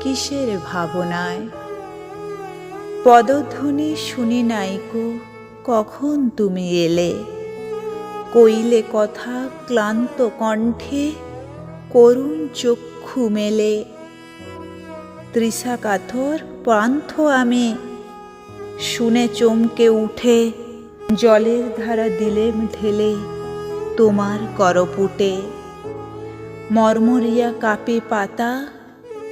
কিসের ভাবনায়? পদধ্বনি শুনি নাইকো কখন তুমি এলে? কইলে কথা ক্লান্ত কণ্ঠে, করুণ চক্ষু মেলে। তৃষা কাথর প্রান্ত আমি, শুনে চমকে উঠে, জলের ধারা দিলেম ঢেলে তোমার করপুটে। মর্মরিয়া কাপে পাতা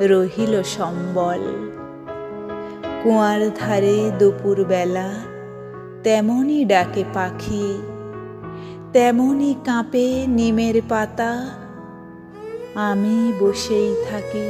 রহিল সম্বল। কুয়ার ধারে দুপুরবেলা তেমনই ডাকে পাখি, তেমনই কাঁপে নিমের পাতা। আমি বসেই থাকি